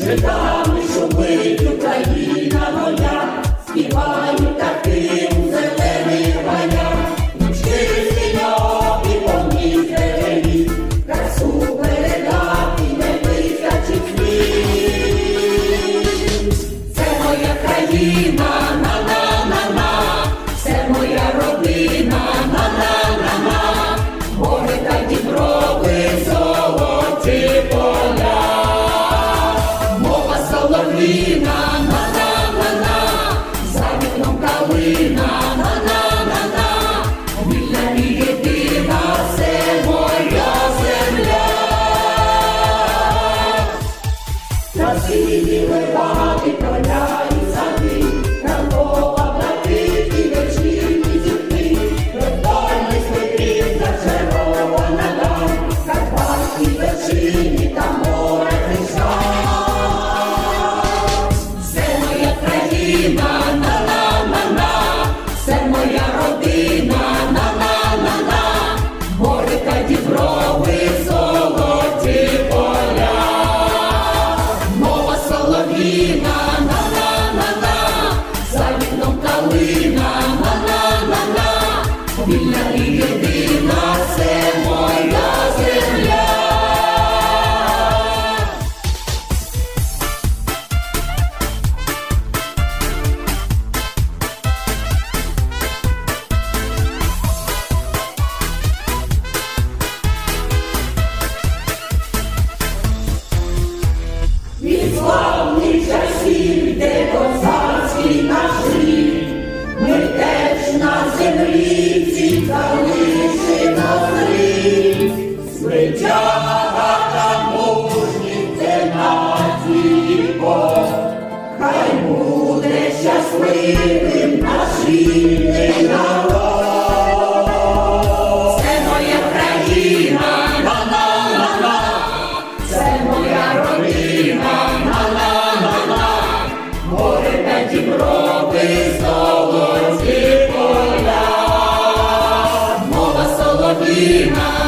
Житами шумить Україна моя, співаю таких. Щасливим наш рідний народ. Це моя країна, гала, це моя родина, на-на-на-на, море та діброви, поля, мова соловіна.